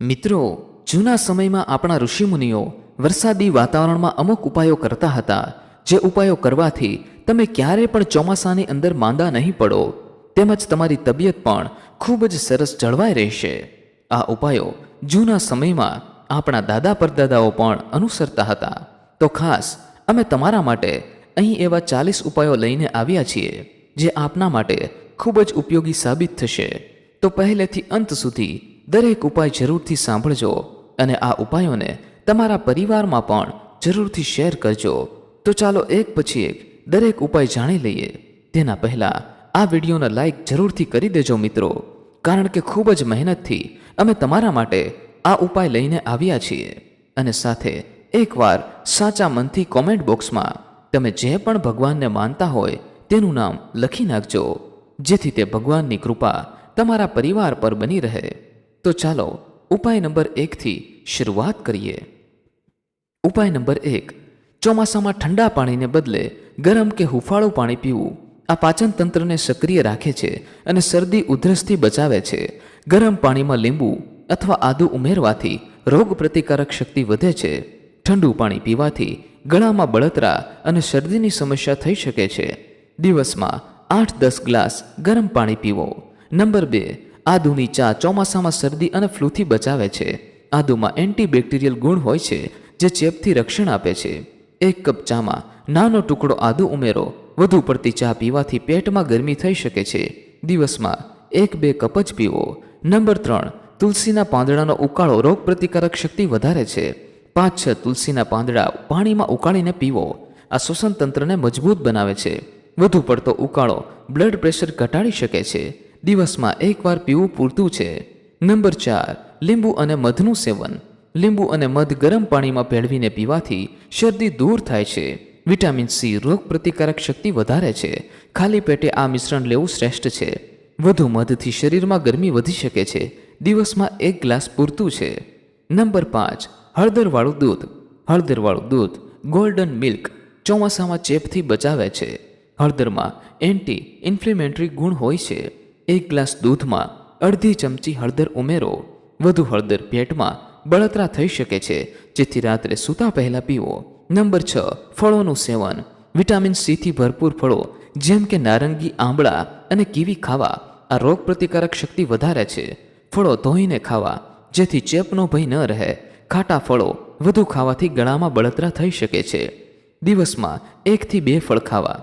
મિત્રો, જૂના સમયમાં આપણા ઋષિમુનિઓ વરસાદી વાતાવરણમાં અમુક ઉપાયો કરતા હતા, જે ઉપાયો કરવાથી તમે ક્યારે પણ ચોમાસાની અંદર માંદા નહીં પડો. તેમજ તમારી તબિયત પણ ખૂબ જ સરસ જળવાઈ રહેશે. આ ઉપાયો જૂના સમયમાં આપણા દાદા પરદાદાઓ પણ અનુસરતા હતા. તો ખાસ, અમે તમારા માટે અહીં એવા ચાલીસ ઉપાયો લઈને આવ્યા છીએ, જે આપના માટે ખૂબ જ ઉપયોગી સાબિત થશે. તો પહેલેથી અંત સુધી દરેક ઉપાય જરૂરથી સાંભળજો અને આ ઉપાયોને તમારા પરિવારમાં પણ જરૂરથી શેર કરજો. તો ચાલો એક પછી એક દરેક ઉપાય જાણી લઈએ. તેના પહેલાં આ વિડીયોને લાઈક જરૂરથી કરી દેજો મિત્રો, કારણ કે ખૂબ જ મહેનતથી અમે તમારા માટે આ ઉપાય લઈને આવ્યા છીએ. અને સાથે એકવાર સાચા મનથી કોમેન્ટ બોક્સમાં તમે જે પણ ભગવાનને માનતા હોય તેનું નામ લખી નાખજો, જેથી તે ભગવાનની કૃપા તમારા પરિવાર પર બની રહે. તો ચાલો ઉપાય નંબર એકથી શરૂઆત કરીએ. ઉપાય નંબર એક, ચોમાસામાં ઠંડા પાણીને બદલે ગરમ કે હુફાળું પાણી પીવું. આ પાચન તંત્રને સક્રિય રાખે છે અને શરદી ઉધરસથી બચાવે છે. ગરમ પાણીમાં લીંબુ અથવા આદુ ઉમેરવાથી રોગ પ્રતિકારક શક્તિ વધે છે. ઠંડુ પાણી પીવાથી ગળામાં બળતરા અને શરદીની સમસ્યા થઈ શકે છે. દિવસમાં આઠ દસ ગ્લાસ ગરમ પાણી પીવો. નંબર બે આદુની ચા ચોમાસામાં શરદી અને ફ્લૂથી બચાવે છે. આદુમાં એન્ટીબેક્ટેરિયલ ગુણ હોય છે, જે ચેપથી રક્ષણ આપે છે. એક કપ ચામાં નાનો ટુકડો આદુ ઉમેરો. વધુ પડતી ચા પીવાથી પેટમાં ગરમી થઈ શકે છે. દિવસમાં એક બે કપ જ પીવો. નંબર ત્રણ, તુલસીના પાંદડાનો ઉકાળો રોગ પ્રતિકારક શક્તિ વધારે છે. પાંચ છ, તુલસીના પાંદડા પાણીમાં ઉકાળીને પીવો. આ શ્વસન તંત્રને મજબૂત બનાવે છે. વધુ પડતો ઉકાળો બ્લડ પ્રેશર ઘટાડી શકે છે. દિવસમાં એકવાર પીવું પૂરતું છે. નંબર ચાર, લીંબુ અને મધનું સેવન. લીંબુ અને મધ ગરમ પાણીમાં ભેળવીને પીવાથી શરદી દૂર થાય છે. વિટામિન સી રોગ પ્રતિકારક શક્તિ વધારે છે. ખાલી પેટે આ મિશ્રણ લેવું શ્રેષ્ઠ છે. વધુ મધથી શરીરમાં ગરમી વધી શકે છે. દિવસમાં એક ગ્લાસ પૂરતું છે. નંબર પાંચ, હળદરવાળું દૂધ. હળદરવાળું દૂધ ગોલ્ડન મિલ્ક ચોમાસામાં ચેપથી બચાવે છે. હળદરમાં એન્ટી ઇન્ફ્લેમેટરી ગુણ હોય છે. એક ગ્લાસ દૂધમાં અડધી ચમચી હળદર ઉમેરો. વધુ હળદર પેટમાં બળતરા થઈ શકે છે. જેથી રાત્રે સૂતા પહેલા પીવો. નંબર છ, ફળોનું સેવન. વિટામિન સીથી ભરપૂર ફળો, જેમ કે નારંગી, આંબળા અને કીવી ખાવા, આ રોગ પ્રતિકારક શક્તિ વધારે છે. ફળો ધોઈને ખાવા, જેથી ચેપનો ભય ન રહે. ખાટા ફળો વધુ ખાવાથી ગળામાં બળતરા થઈ શકે છે. દિવસમાં એકથી બે ફળ ખાવા.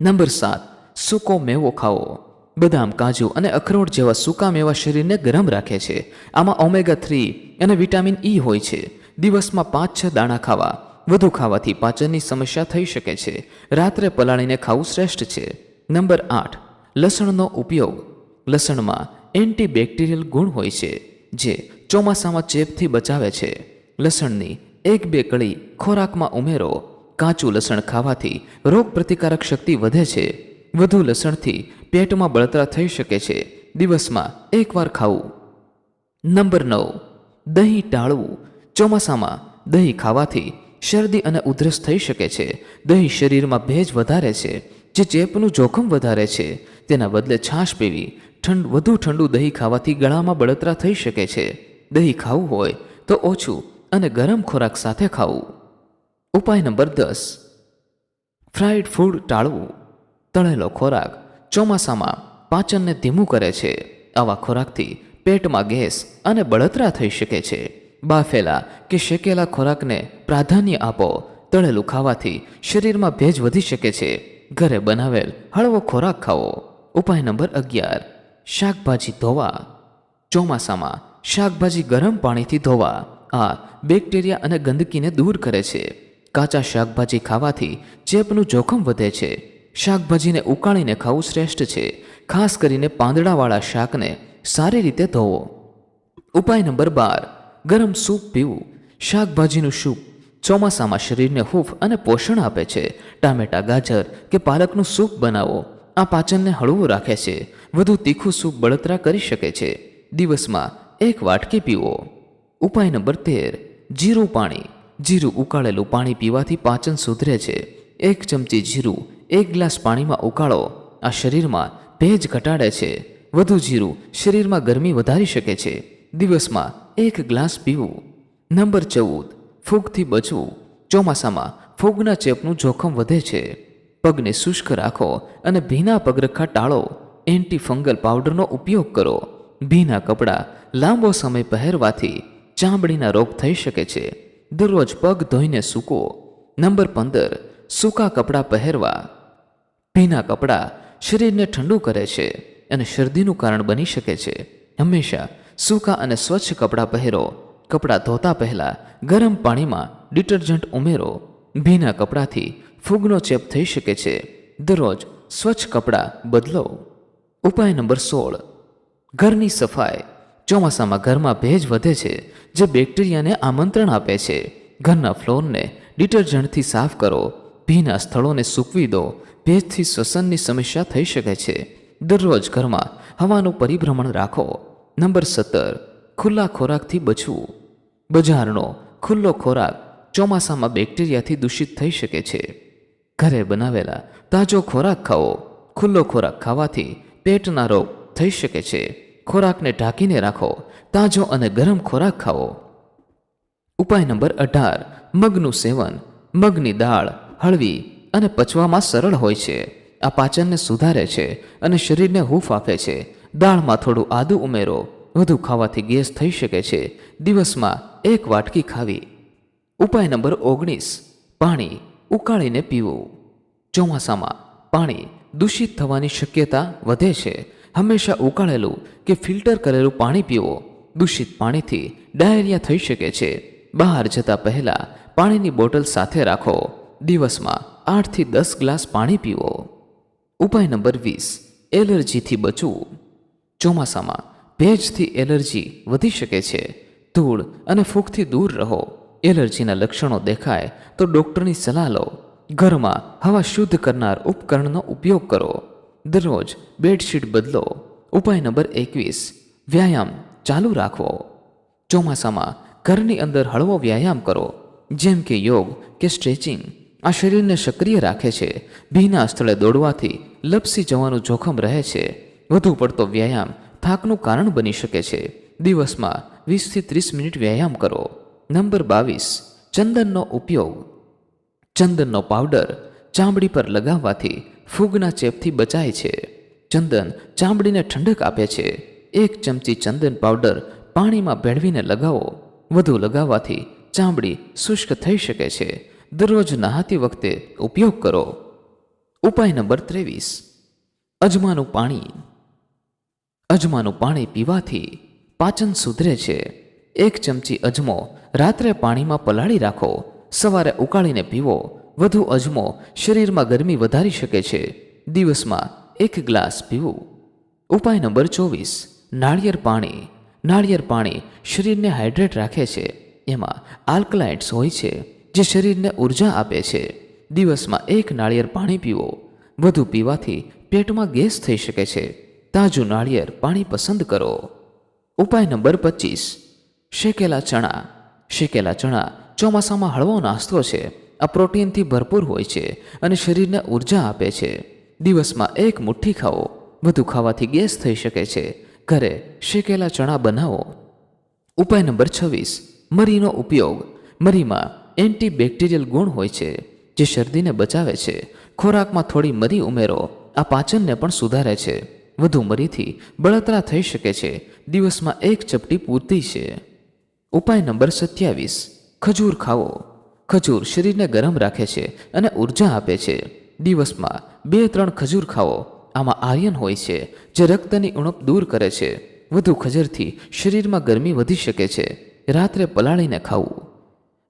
નંબર સાત, સૂકો મેવો ખાવો. બદામ, કાજુ અને અખરોટ જેવા સૂકા મેવા શરીરને ગરમ રાખે છે. આમાં ઓમેગા થ્રી અને વિટામિન ઈ હોય છે. દિવસમાં પાંચ, છ દાણા ખાવા, વધુ ખાવાથી પાચનની સમસ્યા થઈ શકે છે. રાત્રે પલાળીને ખાવું શ્રેષ્ઠ છે. નંબર આઠ, લસણનો ઉપયોગ. લસણમાં એન્ટીબેક્ટેરિયલ ગુણ હોય છે, જે ચોમાસામાં ચેપથી બચાવે છે. લસણની એક બે કળી ખોરાકમાં ઉમેરો. કાચું લસણ ખાવાથી રોગ પ્રતિકારક શક્તિ વધે છે. વધુ લસણથી પેટમાં બળતરા થઈ શકે છે. દિવસમાં એકવાર ખાવું. નંબર નવ, દહીં ટાળવું. ચોમાસામાં દહીં ખાવાથી શરદી અને ઉધરસ થઈ શકે છે. દહીં શરીરમાં ભેજ વધારે છે. જે ચેપનું જોખમ વધારે છે. તેના બદલે છાશ પીવી. ઠંડ, વધુ ઠંડુ દહીં ખાવાથી ગળામાં બળતરા થઈ શકે છે. દહીં ખાવું હોય તો ઓછું અને ગરમ ખોરાક સાથે ખાવું. ઉપાય નંબર દસ, ફ્રાઈડ ફૂડ ટાળવું. તળેલો ખોરાક ચોમાસામાં પાચનને ધીમું કરે છે. આવા ખોરાકથી પેટમાં ગેસ અને બળતરા થઈ શકે છે. બાફેલા કે શેકેલા ખોરાકને પ્રાધાન્ય આપો. તળેલું ખાવાથી શરીરમાં ભેજ વધી શકે છે. ઘરે બનાવેલ હળવો ખોરાક ખાવો. ઉપાય નંબર અગિયાર. શાકભાજી ધોવા. ચોમાસામાં શાકભાજી ગરમ પાણીથી ધોવા. આ બેક્ટેરિયા અને ગંદકીને દૂર કરે છે. કાચા શાકભાજી ખાવાથી ચેપનું જોખમ વધે છે. શાકભાજીને ઉકાળીને ખાવું શ્રેષ્ઠ છે. ખાસ કરીને પાંદડાવાળા શાકને સારી રીતે ધોવો. ઉપાય નંબર બાર. ગરમ સૂપ પીવું. શાકભાજીનું સૂપ ચોમાસામાં શરીરને હૂફ અને પોષણ આપે છે. ટામેટા, ગાજર કે પાલકનું સૂપ બનાવો. આ પાચનને હળવું રાખે છે. વધુ તીખું સૂપ બળતરા કરી શકે છે. દિવસમાં એક વાટકી પીવો. ઉપાય નંબર તેર. જીરું પાણી. જીરું ઉકાળેલું પાણી પીવાથી પાચન સુધરે છે. એક ચમચી જીરું એક ગ્લાસ પાણીમાં ઉકાળો. આ શરીરમાં ભેજ ઘટાડે છે. વધુ જીરું શરીરમાં ગરમી વધારી શકે છે. દિવસમાં એક ગ્લાસ પીવું. નંબર ચૌદ, ફૂગથી બચવું. ચોમાસામાં ફૂગના ચેપનું જોખમ વધે છે. પગને શુષ્ક રાખો અને ભીના પગરખા ટાળો. એન્ટી ફંગલ પાવડરનો ઉપયોગ કરો. ભીના કપડાં લાંબો સમય પહેરવાથી ચામડીના રોગ થઈ શકે છે. દરરોજ પગ ધોઈને સૂકો. નંબર પંદર, સૂકા કપડાં પહેરવા. ભીના કપડાં શરીરને ઠંડુ કરે છે અને શરદીનું કારણ બની શકે છે. હંમેશા સૂકા અને સ્વચ્છ કપડાં પહેરો. કપડાં ધોતા પહેલાં ગરમ પાણીમાં ડિટર્જન્ટ ઉમેરો. ભીના કપડાંથી ફૂગનો ચેપ થઈ શકે છે. દરરોજ સ્વચ્છ કપડાં બદલો. ઉપાય નંબર સોળ. ઘરની સફાઈ. ચોમાસામાં ઘરમાં ભેજ વધે છે, જે બેક્ટેરિયાને આમંત્રણ આપે છે. ઘરના ફ્લોરને ડિટર્જન્ટથી સાફ કરો. ભીના સ્થળોને સૂકવી દો. ભેજથી શ્વસનની સમસ્યા થઈ શકે છે. દરરોજ ઘરમાં હવાનું પરિભ્રમણ રાખો. નંબર સત્તર, ખુલ્લા ખોરાકથી બચવું. બજારનો ખુલ્લો ખોરાક ચોમાસામાં બેક્ટેરિયાથી દૂષિત થઈ શકે છે. ઘરે બનાવેલા તાજો ખોરાક ખાઓ. ખુલ્લો ખોરાક ખાવાથી પેટના રોગ થઈ શકે છે. ખોરાકને ઢાંકીને રાખો. તાજો અને ગરમ ખોરાક ખાઓ. ઉપાય નંબર અઢાર, મગનું સેવન. મગની દાળ, હળવી અને પચવામાં સરળ હોય છે. આ પાચનને સુધારે છે અને શરીરને હૂફ આપે છે. દાળમાં થોડું આદુ ઉમેરો. વધુ ખાવાથી ગેસ થઈ શકે છે. દિવસમાં એક વાટકી ખાવી. ઉપાય નંબર ઓગણીસ. પાણી ઉકાળીને પીવું. ચોમાસામાં પાણી દૂષિત થવાની શક્યતા વધે છે. હંમેશા ઉકાળેલું કે ફિલ્ટર કરેલું પાણી પીવો. દૂષિત પાણીથી ડાયરિયા થઈ શકે છે. બહાર જતા પહેલાં પાણીની બોટલ સાથે રાખો. દિવસમાં આઠથી દસ ગ્લાસ પાણી પીવો. ઉપાય નંબર વીસ, એલર્જીથી બચવું. ચોમાસામાં ભેજથી એલર્જી વધી શકે છે. ધૂળ અને ફૂગથી દૂર રહો. એલર્જીના લક્ષણો દેખાય તો ડૉક્ટરની સલાહ લો. ઘરમાં હવા શુદ્ધ કરનાર ઉપકરણનો ઉપયોગ કરો. દરરોજ બેડશીટ બદલો. ઉપાય નંબર એકવીસ, વ્યાયામ ચાલુ રાખવો. ચોમાસામાં ઘરની અંદર હળવો વ્યાયામ કરો. જેમ કે યોગ કે સ્ટ્રેચિંગ. આ શરીરને સક્રિય રાખે છે. ભીના સ્થળે દોડવાથી લપસી જવાનું જોખમ રહે છે. વધુ પડતો વ્યાયામ થાકનું કારણ બની શકે છે. દિવસમાં વીસથી ત્રીસ મિનિટ વ્યાયામ કરો. નંબર બાવીસ, ચંદનનો ઉપયોગ. ચંદનનો પાવડર ચામડી પર લગાવવાથી ફૂગના ચેપથી બચાય છે. ચંદન ચામડીને ઠંડક આપે છે. એક ચમચી ચંદન પાવડર પાણીમાં ભેળવીને લગાવો. વધુ લગાવવાથી ચામડી શુષ્ક થઈ શકે છે. દરરોજ નહાતી વખતે ઉપયોગ કરો. ઉપાય નંબર ત્રેવીસ. અજમાનું પાણી. અજમાનું પાણી પીવાથી પાચન સુધરે છે. એક ચમચી અજમો રાત્રે પાણીમાં પલાળી રાખો. સવારે ઉકાળીને પીવો. વધુ અજમો શરીરમાં ગરમી વધારી શકે છે. દિવસમાં એક ગ્લાસ પીવું. ઉપાય નંબર ચોવીસ. નાળિયેર પાણી. નાળિયેર પાણી શરીરને હાઇડ્રેટ રાખે છે. એમાં આલ્કલાઇટ્સ હોય છે. જે શરીરને ઊર્જા આપે છે. દિવસમાં એક નાળિયેર પાણી પીવો. વધુ પીવાથી પેટમાં ગેસ થઈ શકે છે. તાજું નાળિયેર પાણી પસંદ કરો. ઉપાય નંબર પચીસ. શેકેલા ચણા. શેકેલા ચણા ચોમાસામાં હળવો નાસ્તો છે. આ પ્રોટીનથી ભરપૂર હોય છે અને શરીરને ઊર્જા આપે છે. દિવસમાં એક મુઠ્ઠી ખાઓ. વધુ ખાવાથી ગેસ થઈ શકે છે. ઘરે શેકેલા ચણા બનાવો. ઉપાય નંબર છવ્વીસ. મરીનો ઉપયોગ. મરીમાં એન્ટીબેક્ટેરિયલ ગુણ હોય છે, જે શરદીને બચાવે છે. ખોરાકમાં થોડી મરી ઉમેરો, આ પાચનને પણ સુધારે છે. વધુ મરીથી બળતરા થઈ શકે છે. દિવસમાં એક ચપટી પૂરતી છે. ઉપાય નંબર સત્યાવીસ. ખજૂર ખાવો. ખજૂર શરીરને ગરમ રાખે છે અને ઊર્જા આપે છે. દિવસમાં બે ત્રણ ખજૂર ખાવો આમાં આર્યન હોય છે, જે રક્તની ઉણપ દૂર કરે છે. વધુ ખજરથી શરીરમાં ગરમી વધી શકે છે. રાત્રે પલાળીને ખાવું.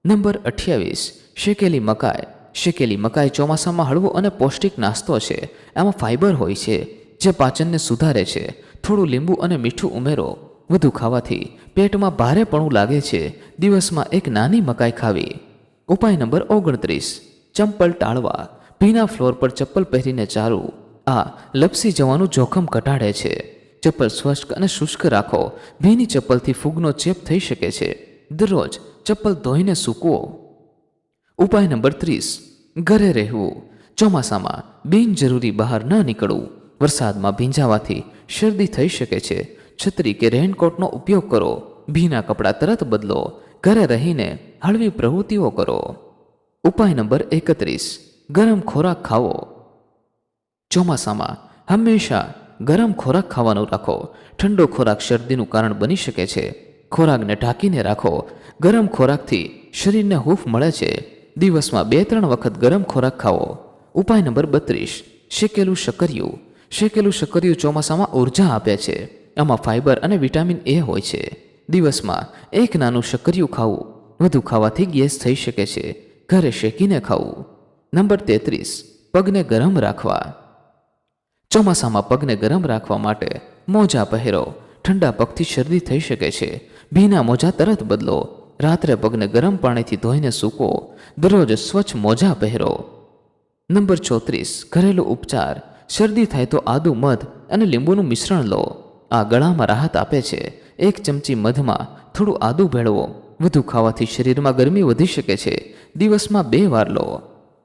નંબર અઠ્યાવીસ, શેકેલી મકાઈ. શેકેલી મકાઈ ચોમાસામાં હળવો અને પૌષ્ટિક નાસ્તો છે. આમાં ફાઇબર હોય છે, જે પાચનને સુધારે છે. થોડું લીંબુ અને મીઠું ઉમેરો. વધુ ખાવાથી પેટમાં ભારેપણું લાગે છે. દિવસમાં એક નાની મકાઈ ખાવી. ઉપાય નંબર ઓગણત્રીસ, ચંપલ ટાળવા. ભીના ફ્લોર પર ચપ્પલ પહેરીને ચાલવું આ, લપસી જવાનું જોખમ ઘટાડે છે. ચપ્પલ સ્વચ્છ અને શુષ્ક રાખો. ભીની ચપ્પલથી ફૂગનો ચેપ થઈ શકે છે. દરરોજ ચપ્પલ ધોઈને સૂકવો. ઉપાય નંબર ત્રીસ, ઘરે રહેવું. ચોમાસામાં બિનજરૂરી બહાર ન નીકળવું. વરસાદમાં ભીંજાવાથી શરદી થઈ શકે છે. છત્રી કે રેનકોટનો ઉપયોગ કરો. ભીના કપડાં તરત બદલો. ઘરે રહીને હળવી પ્રવૃત્તિઓ કરો. ઉપાય નંબર એકત્રીસ, ગરમ ખોરાક ખાવો. ચોમાસામાં હંમેશા ગરમ ખોરાક ખાવાનું રાખો. ઠંડો ખોરાક શરદીનું કારણ બની શકે છે. ખોરાકને ઢાંકીને રાખો. ગરમ ખોરાકથી શરીરને હૂફ મળે છે. દિવસમાં બે ત્રણ વખત ગરમ ખોરાક ખાવો ઉપાય નંબર બત્રીસ. શેકેલું શકરિયું શેકેલું શકરિયું ચોમાસામાં ઊર્જા આપે છે. આમાં ફાઇબર અને વિટામિન એ હોય છે. દિવસમાં એક નાનું શકરિયું ખાવું. વધુ ખાવાથી ગેસ થઈ શકે છે. ઘરે શેકીને ખાવું. નંબર તેત્રીસ. પગને ગરમ રાખવા. ચોમાસામાં પગને ગરમ રાખવા માટે મોજા પહેરો. ઠંડા પગથી શરદી થઈ શકે છે. ભીના મોજા તરત બદલો. રાત્રે પગને ગરમ પાણીથી ધોઈને સૂકો, દરરોજ સ્વચ્છ મોજા પહેરો. નંબર ચોત્રીસ, ઘરેલું ઉપચાર. શરદી થાય તો આદુ મધ અને લીંબુનું મિશ્રણ લો. આ ગળામાં રાહત આપે છે. એક ચમચી મધમાં થોડું આદુ ભેળવો. વધુ ખાવાથી શરીરમાં ગરમી વધી શકે છે. દિવસમાં બે વાર લો.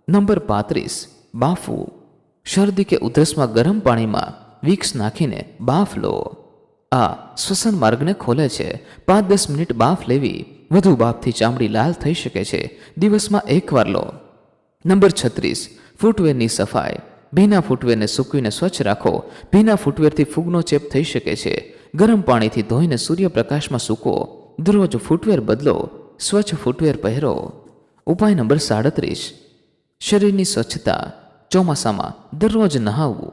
નંબર પાંત્રીસ, બાફવું. શરદી કે ઉધરસમાં ગરમ પાણીમાં વિક્સ નાખીને બાફ લો. આ શ્વસન માર્ગને ખોલે છે. પાંચ દસ મિનિટ બાફ લેવી. વધુ બાપથી ચામડી લાલ થઈ શકે છે. દિવસમાં એકવાર લો. નંબર છત્રીસ, ફૂટવેરની સફાઈ. ભીના ફૂટવેરને સૂકવીને સ્વચ્છ રાખો. ભીના ફૂટવેરથી ફૂગનો ચેપ થઈ શકે છે. ગરમ પાણીથી ધોઈને સૂર્યપ્રકાશમાં સૂકો. દરરોજ ફૂટવેર બદલો. સ્વચ્છ ફૂટવેર પહેરો. ઉપાય નંબર સાડત્રીસ. શરીરની સ્વચ્છતા. ચોમાસામાં દરરોજ નહાવવું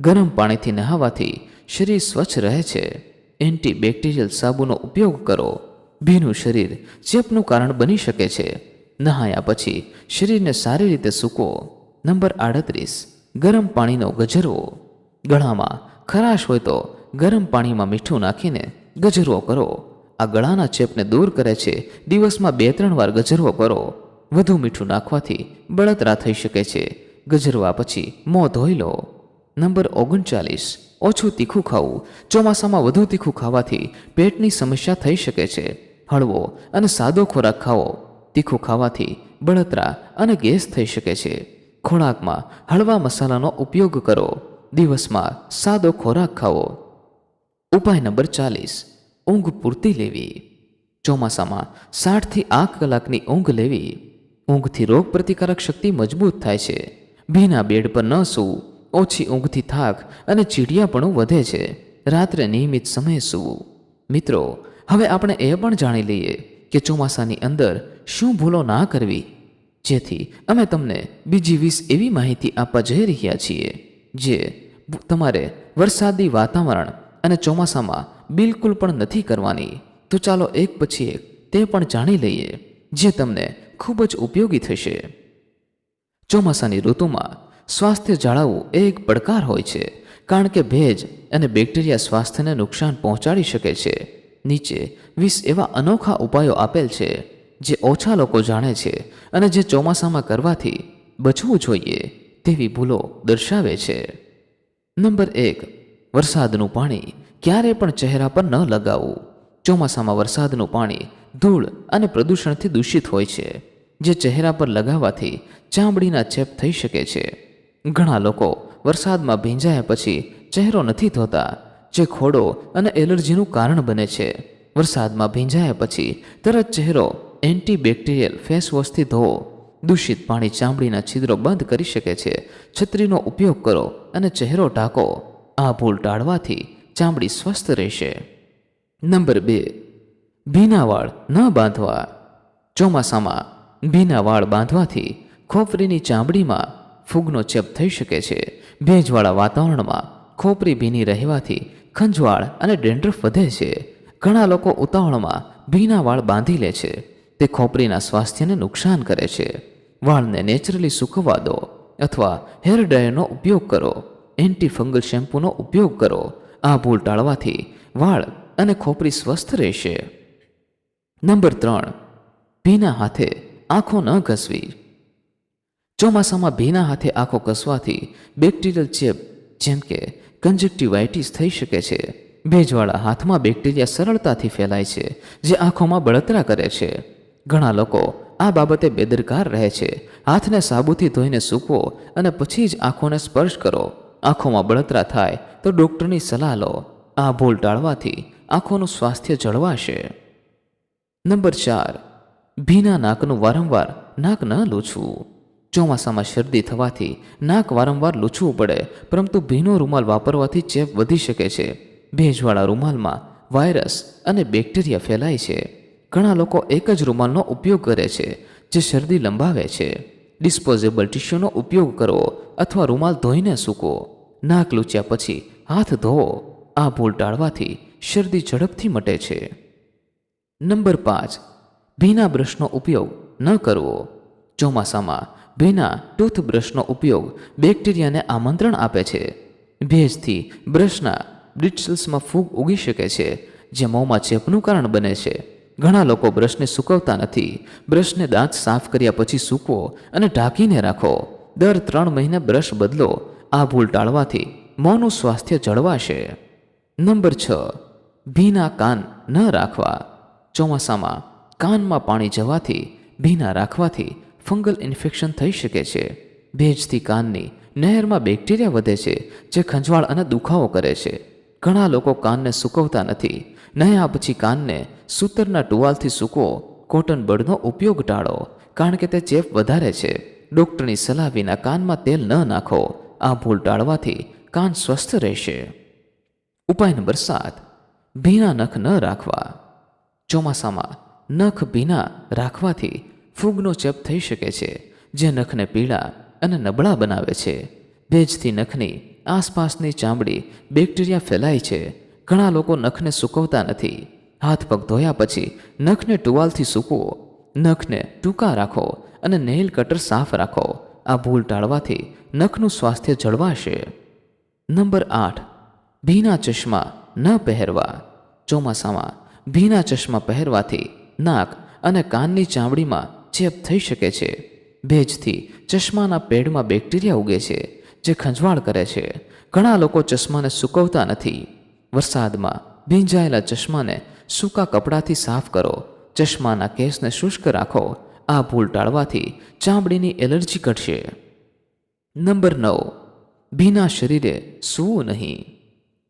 ગરમ પાણીથી નહાવાથી શરીર સ્વચ્છ રહે છે. એન્ટીબેક્ટેરિયલ સાબુનો ઉપયોગ કરો. ભીનું શરીર ચેપનું કારણ બની શકે છે. નહાયા પછી શરીરને સારી રીતે સૂકો. નંબર આડત્રીસ, ગરમ પાણીનો ગજરવો ગળામાં ખરાશ હોય તો ગરમ પાણીમાં મીઠું નાખીને ગજરવો કરો. આ ગળાના ચેપને દૂર કરે છે. દિવસમાં બે ત્રણ વાર ગજરવો કરો. વધુ મીઠું નાખવાથી બળતરા થઈ શકે છે. ગજરવા પછી મોં ધોઈ લો. નંબર ઓગણચાલીસ, ઓછું તીખું ખાવું. ચોમાસામાં વધુ તીખું ખાવાથી પેટની સમસ્યા થઈ શકે છે. હળવો અને સાદો ખોરાક ખાવો. તીખું ખાવાથી બળતરા અને ગેસ થઈ શકે છે. ખોરાકમાં હળવા મસાલાનો ઉપયોગ કરો. દિવસમાં સાદો ખોરાક ખાવો. ઉપાય નંબર ચાલીસ. ઊંઘ પૂરતી લેવી. ચોમાસામાં સાઠથી આઠ કલાકની ઊંઘ લેવી. ઊંઘથી રોગ પ્રતિકારક શક્તિ મજબૂત થાય છે. ભીના બેડ પર ન સૂવું. ઓછી ઊંઘથી થાક અને ચીડિયાપણું વધે છે. રાત્રે નિયમિત સમયે સૂવું. મિત્રો હવે આપણે એ પણ જાણી લઈએ કે ચોમાસાની અંદર શું ભૂલો ના કરવી. જેથી અમે તમને બીજી વીસ એવી માહિતી આપવા જઈ રહ્યા છીએ, જે તમારે વરસાદી વાતાવરણ અને ચોમાસામાં બિલકુલ પણ નથી કરવાની. તો ચાલો એક પછી એક તે પણ જાણી લઈએ, જે તમને ખૂબ જ ઉપયોગી થશે. ચોમાસાની ઋતુમાં સ્વાસ્થ્ય જાળવવું એ એક પડકાર હોય છે, કારણ કે ભેજ અને બેક્ટેરિયા સ્વાસ્થ્યને નુકસાન પહોંચાડી શકે છે. નીચે વીસ એવા અનોખા ઉપાયો આપેલ છે, જે ઓછા લોકો જાણે છે અને જે ચોમાસામાં કરવાથી બચવું જોઈએ તેવી ભૂલો દર્શાવે છે. નંબર એક, વરસાદનું પાણી ક્યારે પણ ચહેરા પર ન લગાવવું. ચોમાસામાં વરસાદનું પાણી ધૂળ અને પ્રદૂષણથી દૂષિત હોય છે, જે ચહેરા પર લગાવવાથી ચામડીના ચેપ થઈ શકે છે. ઘણા લોકો વરસાદમાં ભીંજાયા પછી ચહેરો નથી ધોતા જે ખોડો અને એલર્જીનું કારણ બને છે. વરસાદમાં ભીંજાયા પછી તરત ચહેરો એન્ટીબેક્ટેરિયલ ફેસવોશથી ધોવો. દૂષિત પાણી ચામડીના છિદ્રો બંધ કરી શકે છે. છત્રીનો ઉપયોગ કરો અને ચહેરો ઢાંકો. આ ભૂલ ટાળવાથી ચામડી સ્વસ્થ રહેશે. નંબર બે. ભીના વાળ ન બાંધવા. ચોમાસામાં ભીના વાળ બાંધવાથી ખોપરીની ચામડીમાં ફૂગનો ચેપ થઈ શકે છે. ભેજવાળા વાતાવરણમાં ખોપરી ભીની રહેવાથી ખંજવાળ અને ડેન્ડ્રફ વધે છે. ઘણા લોકો ઉતાવળમાં ભીના વાળ બાંધી લે છે. તે ખોપરીના સ્વાસ્થ્યને નુકસાન કરે છે. વાળને નેચરલી સૂકવવા દો અથવા હેર ડ્રાયરનો ઉપયોગ કરો. એન્ટી ફંગલ શેમ્પૂનો ઉપયોગ કરો. આ ભૂલ ટાળવાથી વાળ અને ખોપરી સ્વસ્થ રહેશે. નંબર ત્રણ. ભીના હાથે આંખો ન ઘસવી. ચોમાસામાં ભીના હાથે આંખો ઘસવાથી બેક્ટેરિયલ ચેપ, જેમ કે કંજક્ટિવાઇટિસ થઈ શકે છે. ભેજવાળા હાથમાં બેક્ટેરિયા સરળતાથી ફેલાય છે, જે આંખોમાં બળતરા કરે છે. ઘણા લોકો આ બાબતે બેદરકાર રહે છે. હાથને સાબુથી ધોઈને સૂકવો અને પછી જ આંખોને સ્પર્શ કરો. આંખોમાં બળતરા થાય તો ડૉક્ટરની સલાહ લો. આ ભૂલ ટાળવાથી આંખોનું સ્વાસ્થ્ય જળવાશે. નંબર ચાર. ભીના નાકનું વારંવાર નાક ન લૂછવું. ચોમાસામાં શરદી થવાથી નાક વારંવાર લૂછવું પડે, પરંતુ ભીનો રૂમાલ વાપરવાથી ચેપ વધી શકે છે. ભેજવાળા રૂમાલમાં વાયરસ અને બેક્ટેરિયા ફેલાય છે. ઘણા લોકો એક જ રૂમાલનો ઉપયોગ કરે છે, જે શરદી લંબાવે છે. ડિસ્પોઝેબલ ટિશ્યુનો ઉપયોગ કરો અથવા રૂમાલ ધોઈને સૂકો. નાક લૂચ્યા પછી હાથ ધોવો. આ ભૂલ ટાળવાથી શરદી ઝડપથી મટે છે. નંબર પાંચ. ભીના બ્રશનો ઉપયોગ ન કરવો. ચોમાસામાં ભીના ટૂથબ્રશનો ઉપયોગ બેક્ટેરિયાને આમંત્રણ આપે છે. ભેજથી બ્રશના બ્રિટસલ્સમાં ફૂગ ઉગી શકે છે, જે મોંમાં ચેપનું કારણ બને છે. ઘણા લોકો બ્રશને સૂકવતા નથી. બ્રશને દાંત સાફ કર્યા પછી સૂકવો અને ઢાંકીને રાખો. દર ત્રણ મહિને બ્રશ બદલો. આ ભૂલ ટાળવાથી મોંનું સ્વાસ્થ્ય જળવાશે. નંબર છ. ભીના કાન ન રાખવા. ચોમાસામાં કાનમાં પાણી જવાથી ભીના રાખવાથી ફંગલ ઇન્ફેક્શન થઈ શકે છે. ભેજથી કાનની નહેરમાં બેક્ટેરિયા વધે છે, જે ખંજવાળ અને દુખાવો કરે છે. ઘણા લોકો કાનને સૂકવતા નથી. નહ્યા પછી કાનને સૂતરના ટુવાલથી સૂકવો, કોટન બળનો ઉપયોગ ટાળો, કારણ કે તે ચેપ વધારે છે. ડૉક્ટરની સલાહ વિના કાનમાં તેલ ન નાખો, આ ભૂલ ટાળવાથી કાન સ્વસ્થ રહેશે. ઉપાય નંબર સાત, ભીના નખ ન રાખવા. ચોમાસામાં નખ ભીના રાખવાથી ફૂગનો ચેપ થઈ શકે છે, જે નખને પીળા અને નબળા બનાવે છે. ભેજથી નખની આસપાસની ચામડી બેક્ટેરિયા ફેલાય છે. ઘણા લોકો નખને સૂકવતા નથી. હાથ પગ ધોયા પછી નખને ટુવાલથી સૂકવો. નખને ટૂંકા રાખો અને નેઇલ કટર સાફ રાખો. આ ભૂલ ટાળવાથી નખનું સ્વાસ્થ્ય જળવાશે. નંબર આઠ. ભીના ચશ્મા ન પહેરવા. ચોમાસામાં ભીના ચશ્મા પહેરવાથી નાક અને કાનની ચામડીમાં ચેપ થઈ શકે છે. ભેજથી ચશ્માના પેડમાં બેક્ટેરિયા ઉગે છે, જે ખંજવાળ કરે છે. ઘણા લોકો ચશ્માને સૂકવતા નથી. વરસાદમાં ભીંજાયેલા ચશ્માને સૂકા કપડાથી સાફ કરો. ચશ્માના કેસને શુષ્ક રાખો. આ ભૂલ ટાળવાથી ચામડીની એલર્જી ઘટશે. નંબર નવ. ભીના શરીરે સૂવું નહીં.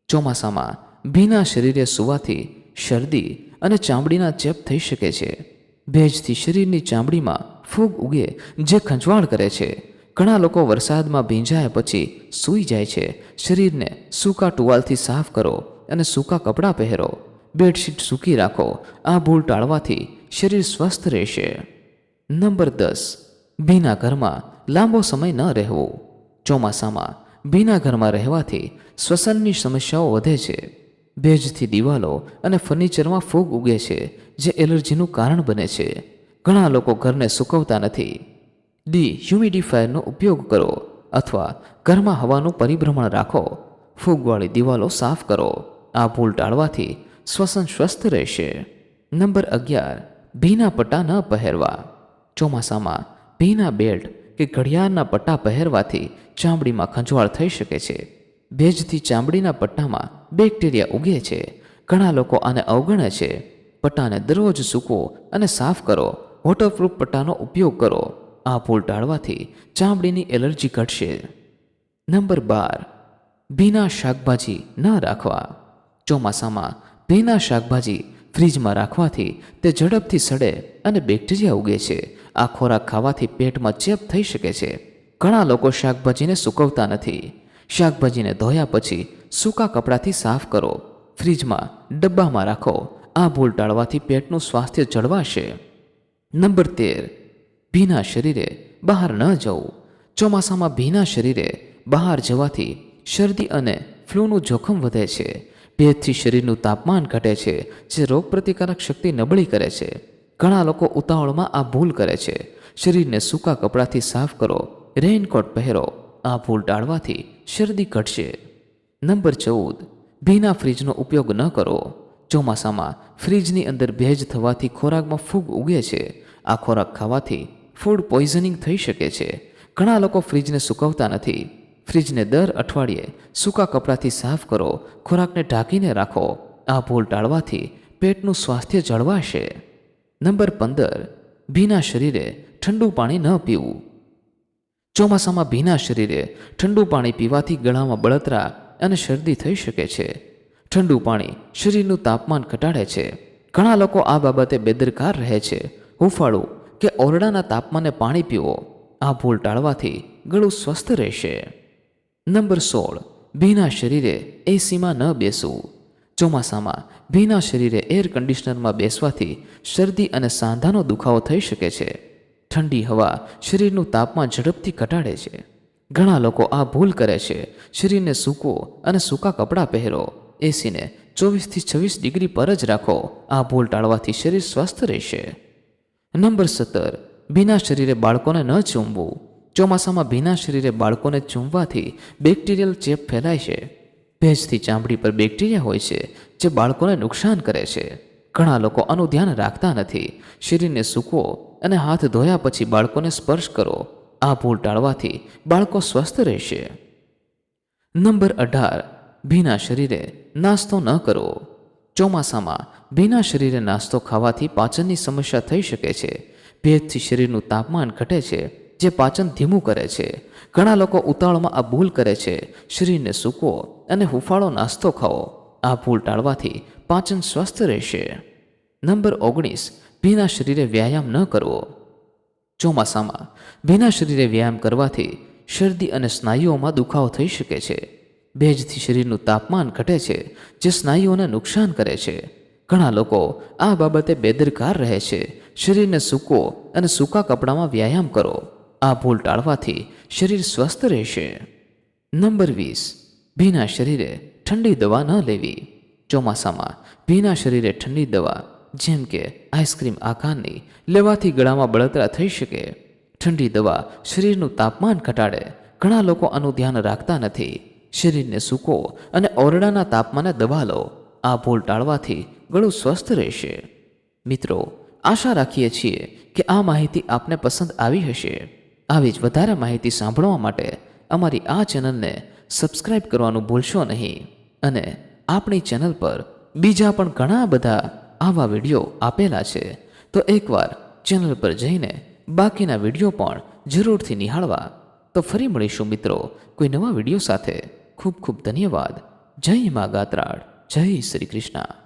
ચોમાસામાં ભીના શરીરે સૂવાથી શરદી અને ચામડીના ચેપ થઈ શકે છે. ભેજથી શરીરની ચામડીમાં ફૂગ ઉગે, જે ખંજવાળ કરે છે. ઘણા લોકો વરસાદમાં ભીંજાયા પછી સૂઈ જાય છે. શરીરને સૂકા ટુવાલથી સાફ કરો અને સૂકા કપડાં પહેરો. બેડશીટ સૂકી રાખો. આ ભૂલ ટાળવાથી શરીર સ્વસ્થ રહેશે. નંબર દસ, ભીના ઘરમાં લાંબો સમય ન રહેવો. ચોમાસામાં ભીના ઘરમાં રહેવાથી શ્વસનની સમસ્યાઓ વધે છે. ભેજથી દિવાલો અને ફર્નિચરમાં ફૂગ ઉગે છે, જે એલર્જીનું કારણ બને છે. ઘણા લોકો ઘરને સૂકવતા નથી. ડી હ્યુમિડિફાયરનો ઉપયોગ કરો અથવા ઘરમાં હવાનું પરિભ્રમણ રાખો. ફૂગવાળી દિવાલો સાફ કરો. આ ભૂલ ટાળવાથી શ્વસન સ્વસ્થ રહેશે. નંબર અગિયાર, ભીના પટ્ટા ન પહેરવા. ચોમાસામાં ભીના બેલ્ટ કે ઘડિયાળના પટ્ટા પહેરવાથી ચામડીમાં ખંજવાળ થઈ શકે છે. ભેજથી ચામડીના પટ્ટામાં બેક્ટેરિયા ઉગે છે. ઘણા લોકો આને અવગણે છે. પટ્ટાને દરરોજ સૂકવો અને સાફ કરો. વોટરપ્રૂફ પટ્ટાનો ઉપયોગ કરો. આ ભૂલ ટાળવાથી ચામડીની એલર્જી ઘટશે. નંબર બાર. ભીના શાકભાજી ન રાખવા. ચોમાસામાં ભીના શાકભાજી ફ્રીજમાં રાખવાથી તે ઝડપથી સડે અને બેક્ટેરિયા ઉગે છે. આ ખોરાક ખાવાથી પેટમાં ચેપ થઈ શકે છે. ઘણા લોકો શાકભાજીને સૂકવતા નથી. શાકભાજીને ધોયા પછી સૂકા કપડાથી સાફ કરો. ફ્રીજમાં ડબ્બામાં રાખો. આ ભૂલ ટાળવાથી પેટનું સ્વાસ્થ્ય જળવાશે. નંબર તેર. ભીના શરીરે બહાર ન જવું. ચોમાસામાં ભીના શરીરે બહાર જવાથી શરદી અને ફ્લૂનું જોખમ વધે છે. ભેજથી શરીરનું તાપમાન ઘટે છે, જે રોગપ્રતિકારક શક્તિ નબળી કરે છે. ઘણા લોકો ઉતાવળમાં આ ભૂલ કરે છે. શરીરને સૂકા કપડાથી સાફ કરો. રેઇનકોટ પહેરો. આ ભૂલ ટાળવાથી શરદી ઘટશે. નંબર ચૌદ, ભીના ફ્રીજનો ઉપયોગ ન કરો. ચોમાસામાં ફ્રીજની અંદર ભેજ થવાથી ખોરાકમાં ફૂગ ઉગે છે. આ ખોરાક ખાવાથી ફૂડ પોઈઝનિંગ થઈ શકે છે. ઘણા લોકો ફ્રીજને સૂકવતા નથી. ફ્રીજને દર અઠવાડિયે સૂકા કપડાથી સાફ કરો, ખોરાકને ઢાંકીને રાખો. આ ભૂલ ટાળવાથી પેટનું સ્વાસ્થ્ય જળવાશે. નંબર પંદર, ભીના શરીરે ઠંડુ પાણી ન પીવું. ચોમાસામાં ભીના શરીરે ઠંડુ પાણી પીવાથી ગળામાં બળતરા અને શરદી થઈ શકે છે. ઠંડુ પાણી શરીરનું તાપમાન ઘટાડે છે. ઘણા લોકો આ બાબતે બેદરકાર રહે છે. હુંફાળું કે ઓરડાના તાપમાને પાણી પીવો, આ ભૂલ ટાળવાથી ગળું સ્વસ્થ રહેશે. નંબર સોળ, ભીના શરીરે એસીમાં ન બેસવું. ચોમાસામાં ભીના શરીરે એર કન્ડિશનરમાં બેસવાથી શરદી અને સાંધાનો દુખાવો થઈ શકે છે. ઠંડી હવા શરીરનું તાપમાન ઝડપથી ઘટાડે છે. ઘણા લોકો આ ભૂલ કરે છે. શરીરને સૂકો અને સૂકા કપડાં પહેરો. એસીને ચોવીસથી છવ્વીસ ડિગ્રી પર જ રાખો. આ ભૂલ ટાળવાથી શરીર સ્વસ્થ રહેશે. નંબર સત્તર. ભીના શરીરે બાળકોને ન ચૂમવું. ચોમાસામાં ભીના શરીરે બાળકોને ચૂમવાથી બેક્ટેરિયલ ચેપ ફેલાય છે. ભેજથી ચામડી પર બેક્ટેરિયા હોય છે, જે બાળકોને નુકસાન કરે છે. ઘણા લોકો આનું ધ્યાન રાખતા નથી. શરીરને સૂકવો અને હાથ ધોયા પછી બાળકોને સ્પર્શ કરો. આ ભૂલ ટાળવાથી બાળકો સ્વસ્થ રહેશે. નંબર અઢાર. ભીના શરીરે નાસ્તો ન કરો. ચોમાસામાં ભીના શરીરે નાસ્તો ખાવાથી પાચનની સમસ્યા થઈ શકે છે. ભેજથી શરીરનું તાપમાન ઘટે છે, જે પાચન ધીમું કરે છે. ઘણા લોકો ઉતાળમાં આ ભૂલ કરે છે. શરીરને સૂકવો અને હુફાળો નાસ્તો ખાઓ. આ ભૂલ ટાળવાથી પાચન સ્વસ્થ રહેશે. નંબર ઓગણીસ. ભીના શરીરે વ્યાયામ ન કરવો. ચોમાસામાં ભીના શરીરે વ્યાયામ કરવાથી શરદી અને સ્નાયુઓમાં દુખાવો થઈ શકે છે. ભેજથી શરીરનું તાપમાન ઘટે છે, જે સ્નાયુઓને નુકસાન કરે છે. ઘણા લોકો આ બાબતે બેદરકાર રહે છે. શરીરને સૂકવો અને સૂકા કપડામાં વ્યાયામ કરો. આ ભૂલ ટાળવાથી શરીર સ્વસ્થ રહેશે. નંબર વીસ. ભીના શરીરે ઠંડી દવા ન લેવી. ચોમાસામાં ભીના શરીરે ઠંડી દવા જેમ કે આઈસ્ક્રીમ આકારની, લેવાથી ગળામાં બળતરા થઈ શકે. ઠંડી દવા શરીરનું તાપમાન ઘટાડે. ઘણા લોકો આનું ધ્યાન રાખતા નથી. શરીરને સૂકો અને ઓરડાના તાપમાને દવા લો. આ ભૂલ ટાળવાથી ગળું સ્વસ્થ રહેશે. મિત્રો, આશા રાખીએ છીએ કે આ માહિતી આપને પસંદ આવી હશે. આવી જ વધારે માહિતી સાંભળવા માટે અમારી આ ચેનલને સબસ્ક્રાઇબ કરવાનું ભૂલશો નહીં. અને આપણી ચેનલ પર બીજા પણ ઘણા બધા આવા વીડિયો આપેલા છે. તો એકવાર ચેનલ પર જઈને બાકીના વીડિયો પણ જરૂરથી નિહાળવા. તો ફરી મળીશું મિત્રો કોઈ નવા વીડિયો સાથે. ખૂબ ખૂબ ધન્યવાદ. જય મા ગાત્રાળ. જય શ્રી કૃષ્ણ.